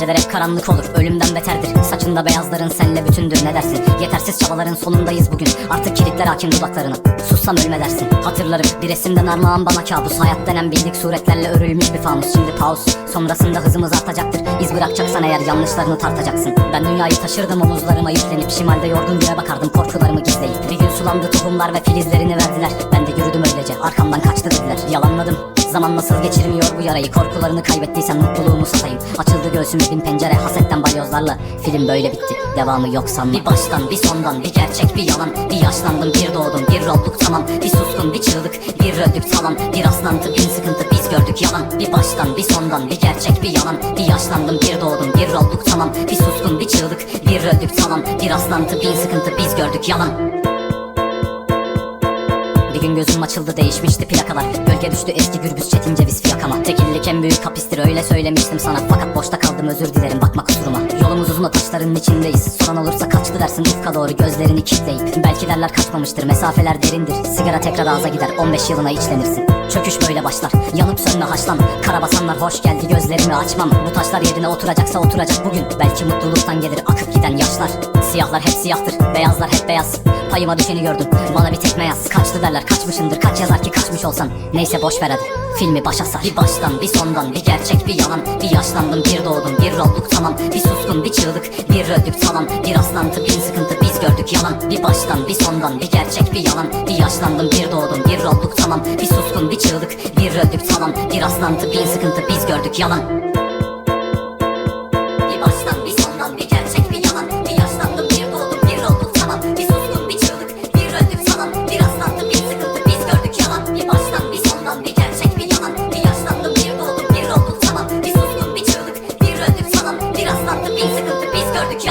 Geceler hep karanlık olur. Ölümden beterdir. Saçında beyazların senle bütündür. Ne dersin? Yetersiz çabaların sonundayız bugün. Artık kilitler hakim dudaklarına. Sussam ölme dersin. Hatırlarım bir resimden armağan bana kabus. Hayat denen bildik suretlerle örülmüş bir fanus. Şimdi pause sonrasında hızımız artacaktır. İz bırakacaksan eğer yanlışlarını tartacaksın. Ben dünyayı taşırdım omuzlarıma yüklenip Şimalde yorgun göğe bakardım. Korkularımı gizleyip Bir gün sulandı tohumlar ve filizlerini verdiler. Ben de yürüdüm öylece arkamdan kaçtı dediler. Yalanladım Zaman nasıl geçirmiyor bu yarayı? Korkularını kaybettiysem mutluluğumu satayım. Açıldı göğsüme bin pencere hasetten balyozlarla. Film böyle bitti. Devamı yok sanma. Bir baştan bir sondan bir gerçek bir yalan. Bir yaşlandım bir doğdum bir olduk tamam. Bir suskun bir çığlık bir öldük talan Bir rastlantı bin sıkıntı biz gördük yalan. Bir baştan bir sondan bir gerçek bir yalan. Bir yaşlandım bir doğdum bir olduk tamam. Bir suskun bir çığlık bir öldük talan Bir rastlantı bin sıkıntı biz gördük yalan bir gün gözüm açıldı değişmişti plakalar. Gölge düştü eski gürbüz çetin ceviz fiyakama. Tekillik en büyük hapistir öyle söylemiştim sana. Fakat boşta kaldım özür dilerim bakma kusuruma. Yolumuz uzun taşların içindeyiz. Soran olursa kaçtı dersin ufka doğru gözlerini kilitleyip. Belki derler kaçmamıştır mesafeler derindir. Sigara tekrar ağza gider 15 yılına içlenirsin. Çöküş böyle başlar yanıp sönme haşlan Karabasanlar hoş geldi gözlerimi açmam. Bu taşlar yerine oturacaksa oturacak bugün. Belki mutluluktan gelir akıp giden yaşlar. Siyahlar hep siyahtır beyazlar hep beyaz. Payıma düşeni gördüm bana bir tekme yaz Kaçtı derler kaçmışımdır kaç yazar ki kaçmış olsan. Neyse boş ver hadi. Filmi başa sar. Bir baştan bir sondan bir gerçek bir yalan. Bir yaşlandım bir doğdum bir olduk tamam. Bir suskun bir çığlık bir öldük talan Bir rastlantı bin sıkıntı biz gördük yalan. Bir baştan bir sondan bir gerçek bir yalan. Bir yaşlandım bir doğdum bir olduk tamam. Bir suskun bir çığlık bir öldük talan Bir rastlantı bin sıkıntı biz gördük yalan